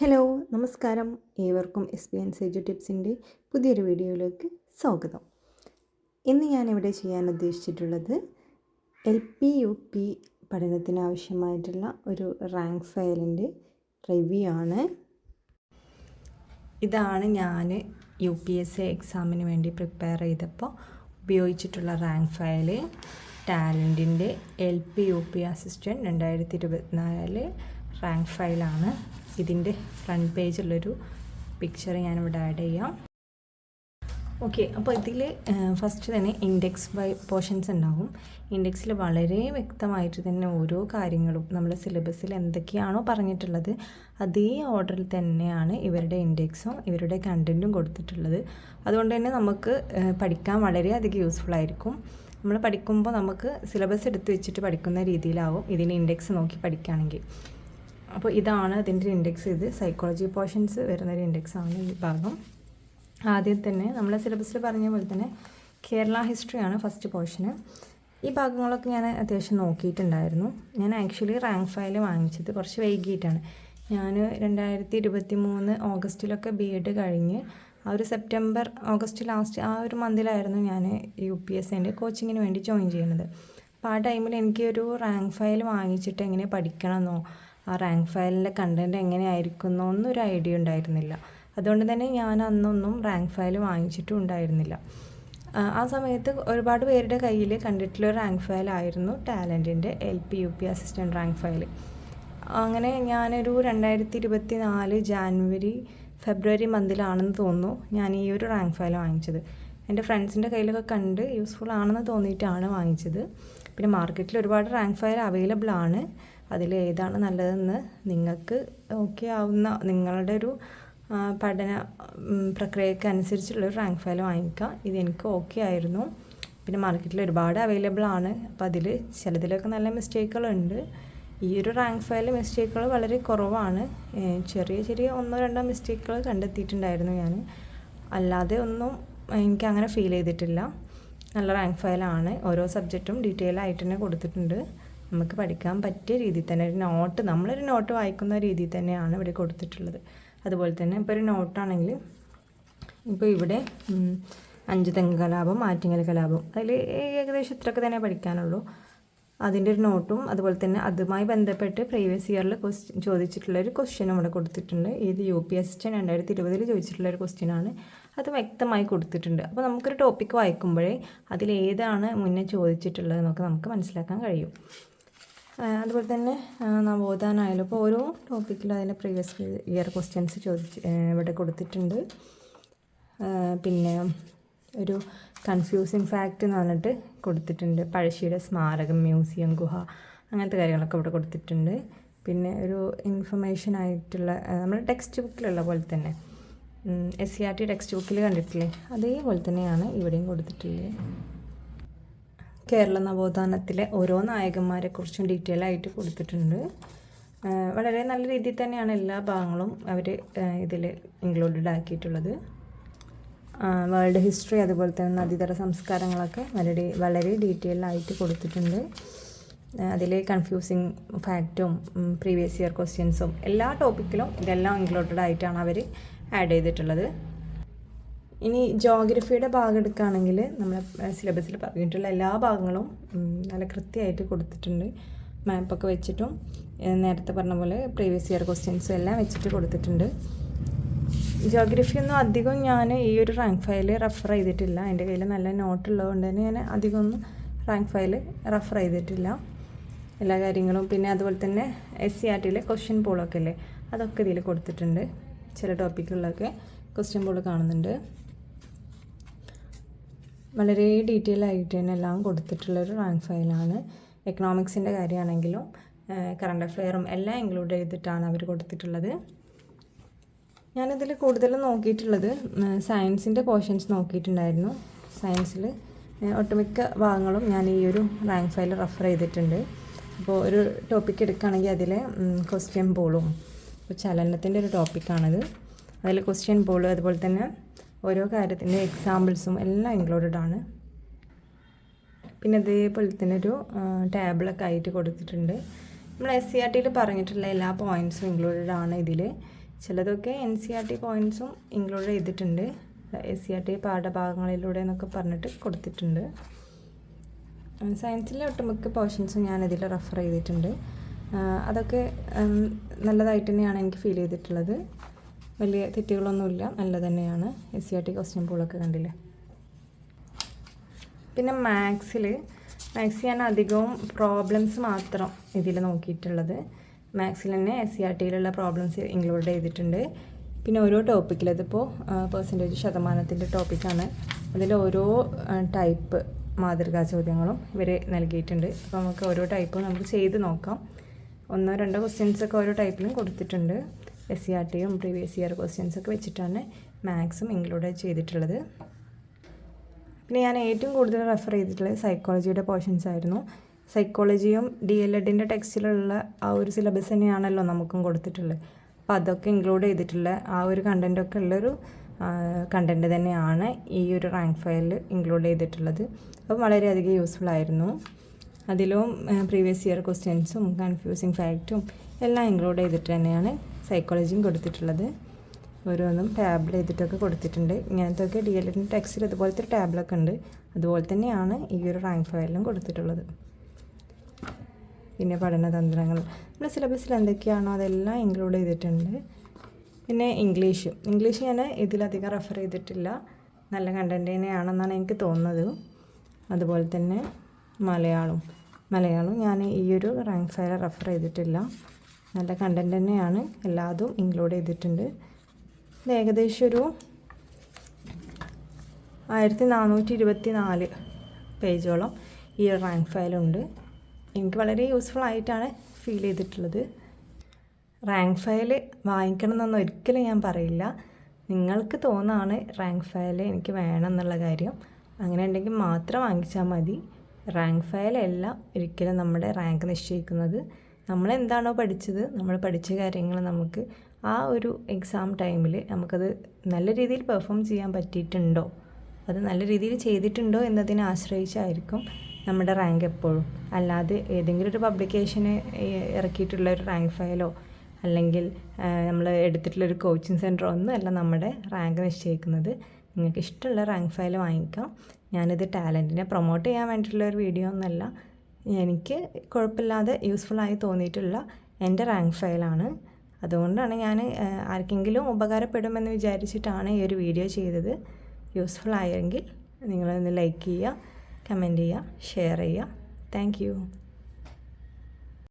Hello നമസ്കാരം. ഏവർക്കും S P N Seju ടിപ്സിന്റെ പുതിയൊരു വീഡിയോയിലേക്ക് സ്വാഗതം. ഇന്ന് ഞാനിവിടെ ചെയ്യാൻ ഉദ്ദേശിച്ചിട്ടുള്ളത് എൽ പി യു പി പഠനത്തിന് ആവശ്യമായിട്ടുള്ള ഒരു റാങ്ക് ഫയലിന്റെ റിവ്യൂ ആണ്. ഇതാണ് ഞാൻ യു പി എസ് സി എക്സാമിന് വേണ്ടി പ്രിപ്പയർ ചെയ്തപ്പോൾ ഉപയോഗിച്ചിട്ടുള്ള rank file ടാലന്റിന്റെ L P U P assistant രണ്ടായിരത്തി ഇരുപത്തിനാല് റാങ്ക് ഫയലാണ്. ഇതിന്റെ ഫ്രണ്ട് പേജുള്ളൊരു പിക്ചർ ഞാനിവിടെ ആഡ് ചെയ്യാം. ഓക്കെ അപ്പോൾ ഇതിൽ ഫസ്റ്റ് തന്നെ ഇൻഡെക്സ് ബൈ പോർഷൻസ് ഉണ്ടാകും ഇൻഡെക്സിൽ വളരെ വ്യക്തമായിട്ട് തന്നെ ഓരോ കാര്യങ്ങളും നമ്മുടെ സിലബസിൽ എന്തൊക്കെയാണോ പറഞ്ഞിട്ടുള്ളത് അതേ ഓർഡറിൽ തന്നെയാണ് ഇവരുടെ ഇൻഡെക്സും ഇവരുടെ കണ്ടന്റും കൊടുത്തിട്ടുള്ളത്. അതുകൊണ്ട് തന്നെ നമുക്ക് പഠിക്കാൻ വളരെയധികം യൂസ്ഫുൾ ആയിരിക്കും. നമ്മൾ പഠിക്കുമ്പോൾ നമുക്ക് സിലബസ് എടുത്ത് വെച്ചിട്ട് പഠിക്കുന്ന രീതിയിലാവും ഇതിന് ഇൻഡെക്സ് നോക്കി പഠിക്കുകയാണെങ്കിൽ അപ്പോൾ ഇതാണ് അതിന്റെ ഇൻഡെക്സ് ഇത് സൈക്കോളജി പോർഷൻസ് വരുന്നൊരു ഇൻഡെക്സ് ആണ് ഈ ഭാഗം. ആദ്യം തന്നെ നമ്മളെ സിലബസിൽ പറഞ്ഞ പോലെ തന്നെ കേരള ഹിസ്റ്ററിയാണ് ഫസ്റ്റ് പോർഷന് ഈ ഭാഗങ്ങളൊക്കെ ഞാൻ അത്യാവശ്യം നോക്കിയിട്ടുണ്ടായിരുന്നു. ഞാൻ ആക്ച്വലി റാങ്ക് ഫയൽ വാങ്ങിച്ചത് കുറച്ച് വൈകിട്ടാണ് ഞാൻ രണ്ടായിരത്തി ഇരുപത്തി മൂന്ന് ഓഗസ്റ്റിലൊക്കെ ബി എഡ് കഴിഞ്ഞ് ആ ഒരു സെപ്റ്റംബർ ഓഗസ്റ്റ് ലാസ്റ്റ് ആ ഒരു മന്തിലായിരുന്നു ഞാൻ യു പി എസ് എന്റെ കോച്ചിങ്ങിന് വേണ്ടി ജോയിൻ ചെയ്യുന്നത് അപ്പോൾ ആ ടൈമിൽ എനിക്ക് ഒരു റാങ്ക് ഫയൽ വാങ്ങിച്ചിട്ട് എങ്ങനെ പഠിക്കണമെന്നോ ആ റാങ്ക് ഫയലിന്റെ കണ്ടന്റ് എങ്ങനെയായിരിക്കും എന്നൊന്നും ഒരു ഐഡിയ ഉണ്ടായിരുന്നില്ല. അതുകൊണ്ട് തന്നെ ഞാൻ അന്നൊന്നും റാങ്ക് ഫയൽ വാങ്ങിച്ചിട്ടും ഉണ്ടായിരുന്നില്ല ആ സമയത്ത് ഒരുപാട് പേരുടെ കയ്യിൽ കണ്ടിട്ടുള്ള റാങ്ക് ഫയൽ ആയിരുന്നു ടാലന്റിന്റെ L P U P assistant rank file അങ്ങനെ ഞാനൊരു രണ്ടായിരത്തി ഇരുപത്തി നാല് ജാനുവരി ഫെബ്രുവരി മന്തിലാണെന്ന് തോന്നുന്നു ഞാൻ ഈ ഒരു റാങ്ക് ഫയൽ വാങ്ങിച്ചത്. എന്റെ ഫ്രണ്ട്സിന്റെ കയ്യിലൊക്കെ കണ്ട് യൂസ്ഫുൾ ആണെന്ന് തോന്നിയിട്ടാണ് വാങ്ങിച്ചത്. പിന്നെ മാർക്കറ്റിൽ ഒരുപാട് റാങ്ക് ഫയൽ അവൈലബിൾ ആണ്. അതിൽ ഏതാണ് നല്ലതെന്ന് നിങ്ങൾക്ക് ഓക്കെ ആവുന്ന നിങ്ങളുടെ ഒരു പഠന പ്രക്രിയയ്ക്ക് അനുസരിച്ചുള്ളൊരു റാങ്ക് ഫയൽ വാങ്ങിക്കുക. ഇതെനിക്ക് ഓക്കെ ആയിരുന്നു. പിന്നെ മാർക്കറ്റിൽ ഒരുപാട് അവൈലബിൾ ആണ്. അപ്പോൾ അതിൽ ചിലതിലൊക്കെ നല്ല മിസ്റ്റേക്കുകളുണ്ട് ഈ ഒരു റാങ്ക് ഫയൽ മിസ്റ്റേക്കുകൾ വളരെ കുറവാണ്. ചെറിയ ചെറിയ ഒന്നോ രണ്ടോ മിസ്റ്റേക്കുകൾ കണ്ടെത്തിയിട്ടുണ്ടായിരുന്നു ഞാൻ. അല്ലാതെ ഒന്നും എനിക്ക് അങ്ങനെ ഫീൽ ചെയ്തിട്ടില്ല. നല്ല റാങ്ക് ഫയലാണ് ഓരോ സബ്ജക്റ്റും ഡീറ്റെയിൽ ആയിട്ട് തന്നെ കൊടുത്തിട്ടുണ്ട്. നമുക്ക് പഠിക്കാൻ പറ്റിയ രീതിയിൽ തന്നെ ഒരു നോട്ട് നമ്മളൊരു നോട്ട് വായിക്കുന്ന രീതിയിൽ തന്നെയാണ് ഇവിടെ കൊടുത്തിട്ടുള്ളത്. അതുപോലെ തന്നെ ഇപ്പോൾ ഒരു നോട്ടാണെങ്കിൽ ഇപ്പോൾ ഇവിടെ അഞ്ച് തെങ്ങ് കലാപം ആറ്റിങ്ങൽ കലാപം അതിൽ ഏകദേശം ഇത്രയൊക്കെ തന്നെ പഠിക്കാനുള്ളൂ. അതിന്റെ ഒരു നോട്ടും അതുപോലെ തന്നെ അതുമായി ബന്ധപ്പെട്ട് പ്രീവിയസ് ഇയറിൽ ക്വസ്റ്റ്യൻ ചോദിച്ചിട്ടുള്ള ഒരു ക്വസ്റ്റ്യനും ഇവിടെ കൊടുത്തിട്ടുണ്ട്. ഇത് യു പി എസ് രണ്ടായിരത്തി ഇരുപതിൽ ചോദിച്ചിട്ടുള്ള ഒരു ക്വസ്റ്റ്യനാണ് അത് വ്യക്തമായി കൊടുത്തിട്ടുണ്ട്. അപ്പോൾ നമുക്കൊരു ടോപ്പിക്ക് വായിക്കുമ്പോഴേ അതിലേതാണ് മുന്നേ ചോദിച്ചിട്ടുള്ളതെന്നൊക്കെ നമുക്ക് മനസ്സിലാക്കാൻ കഴിയും. അതുപോലെ തന്നെ നവോത്ഥാനായാലും ഇപ്പോൾ ഓരോ ടോപ്പിക്കിലും അതിന്റെ പ്രീവിയസ് ഇയർ ക്വസ്റ്റ്യൻസ് ചോദിച്ച് ഇവിടെ കൊടുത്തിട്ടുണ്ട്. പിന്നെ ഒരു കൺഫ്യൂസിങ് ഫാക്റ്റ് എന്ന് പറഞ്ഞിട്ട് കൊടുത്തിട്ടുണ്ട്. പഴശ്ശിയുടെ സ്മാരകം മ്യൂസിയം ഗുഹ അങ്ങനത്തെ കാര്യങ്ങളൊക്കെ ഇവിടെ കൊടുത്തിട്ടുണ്ട്. പിന്നെ ഒരു ഇൻഫർമേഷൻ ആയിട്ടുള്ള നമ്മുടെ ടെക്സ്റ്റ് ബുക്കിലുള്ള പോലെ തന്നെ. S C R T text ബുക്കിൽ കണ്ടിട്ടില്ലേ? അതേപോലെ തന്നെയാണ് ഇവിടെയും കൊടുത്തിട്ടുള്ളത്. കേരള നവോത്ഥാനത്തിലെ ഓരോ നായകന്മാരെക്കുറിച്ചും ഡീറ്റെയിൽ ആയിട്ട് കൊടുത്തിട്ടുണ്ട്. വളരെ നല്ല രീതിയിൽ തന്നെയാണ് എല്ലാ ഭാഗങ്ങളും അവർ ഇതിൽ ഇൻക്ലൂഡഡ് ആക്കിയിട്ടുള്ളത്. വേൾഡ് ഹിസ്റ്ററി അതുപോലെ തന്നെ നദീതര സംസ്കാരങ്ങളൊക്കെ വളരെ വളരെ ഡീറ്റെയിൽ ആയിട്ട് കൊടുത്തിട്ടുണ്ട്. അതിൽ കൺഫ്യൂസിങ് ഫാക്റ്റും പ്രീവിയസ് ഇയർ ക്വസ്റ്റ്യൻസും എല്ലാ ടോപ്പിക്കിലും ഇതെല്ലാം ഇൻക്ലൂഡഡ് ആയിട്ടാണ് അവർ ആഡ് ചെയ്തിട്ടുള്ളത്. ഇനി ജോഗ്രഫിയുടെ ഭാഗം എടുക്കുകയാണെങ്കിൽ നമ്മളെ സിലബസിൽ പറഞ്ഞിട്ടുള്ള എല്ലാ ഭാഗങ്ങളും നല്ല കൃത്യമായിട്ട് കൊടുത്തിട്ടുണ്ട്. മാപ്പൊക്കെ വെച്ചിട്ടും നേരത്തെ പറഞ്ഞ പോലെ പ്രീവിയസ് ഇയർ ക്വസ്റ്റ്യൻസും എല്ലാം വെച്ചിട്ട് കൊടുത്തിട്ടുണ്ട്. ജോഗ്രഫി ഒന്നും അധികം ഞാൻ ഈ ഒരു റാങ്ക് ഫയൽ റെഫർ ചെയ്തിട്ടില്ല. എന്റെ കയ്യിൽ നല്ല നോട്ട് ഉള്ളതുകൊണ്ട് തന്നെ ഞാൻ അധികം ഒന്നും റാങ്ക് ഫയൽ റെഫർ ചെയ്തിട്ടില്ല. എല്ലാ കാര്യങ്ങളും പിന്നെ അതുപോലെ തന്നെ എസ് സി ആർ ടിയിലെ ക്വസ്റ്റ്യൻ പോളൊക്കെ അല്ലേ? അതൊക്കെ ഇതിൽ കൊടുത്തിട്ടുണ്ട്. ചില ടോപ്പിക്കുകളിലൊക്കെ ക്വസ്റ്റ്യൻ പോൾ കാണുന്നുണ്ട്. വളരെ ഡീറ്റെയിൽ ആയിട്ട് തന്നെ എല്ലാം കൊടുത്തിട്ടുള്ളൊരു റാങ്ക് ഫയലാണ് എക്കണോമിക്സിന്റെ കാര്യമാണെങ്കിലും കറണ്ട് അഫെയറും എല്ലാം ഇൻക്ലൂഡ് ചെയ്തിട്ടാണ് അവർ കൊടുത്തിട്ടുള്ളത്. ഞാനിതിൽ കൂടുതലും നോക്കിയിട്ടുള്ളത് സയൻസിന്റെ പോർഷൻസ് നോക്കിയിട്ടുണ്ടായിരുന്നു. സയൻസിൽ ഒട്ടുമിക്ക ഭാഗങ്ങളും ഞാൻ ഈ ഒരു റാങ്ക് ഫയൽ റെഫർ ചെയ്തിട്ടുണ്ട്. അപ്പോൾ ഒരു ടോപ്പിക്ക് എടുക്കുകയാണെങ്കിൽ അതിൽ ക്വസ്റ്റ്യൻ പോളും ചലനത്തിന്റെ ഒരു ടോപ്പിക്കാണത് അതിൽ ക്വസ്റ്റ്യൻ പോൾ അതുപോലെ തന്നെ ഓരോ കാര്യത്തിന്റെ എക്സാമ്പിൾസും എല്ലാം ഇൻക്ലൂഡഡ് ആണ്. പിന്നെ അതേപോലെ തന്നെ ഒരു ടേബിളൊക്കെ ആയിട്ട് കൊടുത്തിട്ടുണ്ട്. നമ്മൾ എസ് സി ആർ ടിയിൽ പറഞ്ഞിട്ടുള്ള എല്ലാ പോയിന്റ്സും ഇൻക്ലൂഡഡ് ആണ് ഇതിൽ ചിലതൊക്കെ എൻ സി ആർ ടി പോയിന്റ്സും ഇൻക്ലൂഡ് ചെയ്തിട്ടുണ്ട്. എസ് സി ആർ ടി പാഠഭാഗങ്ങളിലൂടെ എന്നൊക്കെ പറഞ്ഞിട്ട് കൊടുത്തിട്ടുണ്ട്. സയൻസിലെ ഒട്ടുമിക്ക പോർഷൻസും ഞാൻ ഇതിൽ റെഫർ ചെയ്തിട്ടുണ്ട്. അതൊക്കെ നല്ലതായിട്ട് തന്നെയാണ് എനിക്ക് ഫീൽ ചെയ്തിട്ടുള്ളത്. വലിയ തെറ്റുകളൊന്നുമില്ല. നല്ല തന്നെയാണ്. S C R T question പൂളൊക്കെ കണ്ടില്ലേ? പിന്നെ മാത്സിൽ മാത്സ് ഞാൻ അധികവും പ്രോബ്ലംസ് മാത്രം ഇതിൽ നോക്കിയിട്ടുള്ളത്. മാത്സിൽ തന്നെ എസ് സി ആർ ടിയിലുള്ള പ്രോബ്ലംസ് ഇൻക്ലൂഡ് ചെയ്തിട്ടുണ്ട്. പിന്നെ ഓരോ ടോപ്പിക്കിൽ അതിപ്പോൾ പെർസെന്റേജ് ശതമാനത്തിന്റെ ടോപ്പിക്കാണ് അതിൽ ഓരോ ടൈപ്പ് മാതൃകാ ചോദ്യങ്ങളും ഇവർ നൽകിയിട്ടുണ്ട്. അപ്പോൾ നമുക്ക് ഓരോ ടൈപ്പും നമുക്ക് ചെയ്ത് നോക്കാം. ഒന്നോ രണ്ടോ ക്വസ്റ്റ്യൻസ് ഒക്കെ ഓരോ ടൈപ്പിലും കൊടുത്തിട്ടുണ്ട്. എസ് സി ആർ ടിയും പ്രീവിയസ് ഇയർ ക്വസ്റ്റ്യൻസൊക്കെ വെച്ചിട്ടാണ് മാത്സും ഇൻക്ലൂഡ് ചെയ്തിട്ടുള്ളത്. പിന്നെ ഞാൻ ഏറ്റവും കൂടുതൽ റെഫർ ചെയ്തിട്ടുള്ളത് സൈക്കോളജിയുടെ പോർഷൻസ് ആയിരുന്നു. സൈക്കോളജിയും ഡി എൽ എഡിന്റെ ടെക്സ്റ്റിലുള്ള ആ ഒരു സിലബസ് തന്നെയാണല്ലോ നമുക്കും കൊടുത്തിട്ടുള്ളത്. അപ്പോൾ അതൊക്കെ ഇൻക്ലൂഡ് ചെയ്തിട്ടുള്ള ആ ഒരു കണ്ടന്റൊക്കെ ഉള്ളൊരു കണ്ടന്റ് തന്നെയാണ് ഈ ഒരു റാങ്ക് ഫയലിൽ ഇൻക്ലൂഡ് ചെയ്തിട്ടുള്ളത്. അപ്പം വളരെയധികം യൂസ്ഫുൾ ആയിരുന്നു. അതിലും പ്രീവിയസ് ഇയർ ക്വസ്റ്റ്യൻസും കൺഫ്യൂസിങ് ഫാക്റ്റും എല്ലാം ഇൻക്ലൂഡ് ചെയ്തിട്ട് തന്നെയാണ് സൈക്കോളജിയും കൊടുത്തിട്ടുള്ളത്. ഓരോന്നും ടാബിൾ ചെയ്തിട്ടൊക്കെ കൊടുത്തിട്ടുണ്ട്. ഇങ്ങനത്തെ ഒക്കെ ഡി എൽ എഡിന്റെ ടെക്സ്റ്റിൽ ഇതുപോലത്തെ ഒരു ടാബിളൊക്കെ ഉണ്ട്. അതുപോലെ തന്നെയാണ് ഈ ഒരു റാങ്ക് ഫയലിലും കൊടുത്തിട്ടുള്ളത്. പിന്നെ പഠനതന്ത്രങ്ങൾ നമ്മുടെ സിലബസിൽ എന്തൊക്കെയാണോ അതെല്ലാം ഇൻക്ലൂഡ് ചെയ്തിട്ടുണ്ട്. പിന്നെ ഇംഗ്ലീഷ് ഇംഗ്ലീഷ് ഞാൻ ഇതിലധികം റെഫർ ചെയ്തിട്ടില്ല. നല്ല കണ്ടന്റ് തന്നെയാണെന്നാണ് എനിക്ക് തോന്നുന്നത്. അതുപോലെ തന്നെ മലയാളം. മലയാളം ഞാൻ ഈ ഒരു റാങ്ക് ഫയൽ റെഫർ ചെയ്തിട്ടില്ല. നല്ല കണ്ടന്റ് തന്നെയാണ്. എല്ലാതും ഇൻക്ലൂഡ് ചെയ്തിട്ടുണ്ട്. ഇത് ഏകദേശം ഒരു ആയിരത്തി നാനൂറ്റി ഇരുപത്തി നാല് പേജോളം ഈ റാങ്ക് ഫയലുണ്ട് എനിക്ക് വളരെ യൂസ്ഫുൾ ആയിട്ടാണ് ഫീൽ ചെയ്തിട്ടുള്ളത്. റാങ്ക് ഫയൽ വാങ്ങിക്കണം എന്നൊന്നും ഒരിക്കലും ഞാൻ പറയില്ല. നിങ്ങൾക്ക് തോന്നാണ് റാങ്ക് ഫയൽ എനിക്ക് വേണം എന്നുള്ള കാര്യം. അങ്ങനെ ഉണ്ടെങ്കിൽ മാത്രം വാങ്ങിച്ചാൽ മതി. റാങ്ക് ഫയലല്ല ഒരിക്കലും നമ്മുടെ റാങ്ക് നിശ്ചയിക്കുന്നത്. നമ്മൾ എന്താണോ പഠിച്ചത് നമ്മൾ പഠിച്ച കാര്യങ്ങൾ നമുക്ക് ആ ഒരു എക്സാം ടൈമിൽ നമുക്കത് നല്ല രീതിയിൽ പെർഫോം ചെയ്യാൻ പറ്റിയിട്ടുണ്ടോ? അത് നല്ല രീതിയിൽ ചെയ്തിട്ടുണ്ടോ എന്നതിനെ ആശ്രയിച്ചായിരിക്കും നമ്മുടെ റാങ്ക് എപ്പോഴും. അല്ലാതെ ഏതെങ്കിലും ഒരു പബ്ലിക്കേഷന് ഇറക്കിയിട്ടുള്ള ഒരു റാങ്ക് ഫയലോ അല്ലെങ്കിൽ നമ്മൾ എടുത്തിട്ടുള്ള ഒരു കോച്ചിങ് സെന്ററോ ഒന്നും അല്ല നമ്മുടെ റാങ്ക് നിശ്ചയിക്കുന്നത്. നിങ്ങൾക്ക് ഇഷ്ടമുള്ള റാങ്ക് ഫയൽ വാങ്ങിക്കാം. ഞാനിത് ടാലന്റിനെ പ്രൊമോട്ട് ചെയ്യാൻ വേണ്ടിയിട്ടുള്ള ഒരു വീഡിയോ ഒന്നല്ല. എനിക്ക് കുഴപ്പമില്ലാതെ യൂസ്ഫുള്ളായി തോന്നിയിട്ടുള്ള എന്റെ റാങ്ക് ഫയലാണ് അതുകൊണ്ടാണ് ഞാൻ ആർക്കെങ്കിലും ഉപകാരപ്പെടുമെന്ന് വിചാരിച്ചിട്ടാണ് ഈ ഒരു വീഡിയോ ചെയ്തത്. യൂസ്ഫുൾ ആയെങ്കിൽ നിങ്ങളൊന്ന് ലൈക്ക് ചെയ്യുക കമന്റ് ചെയ്യുക ഷെയർ ചെയ്യുക. താങ്ക്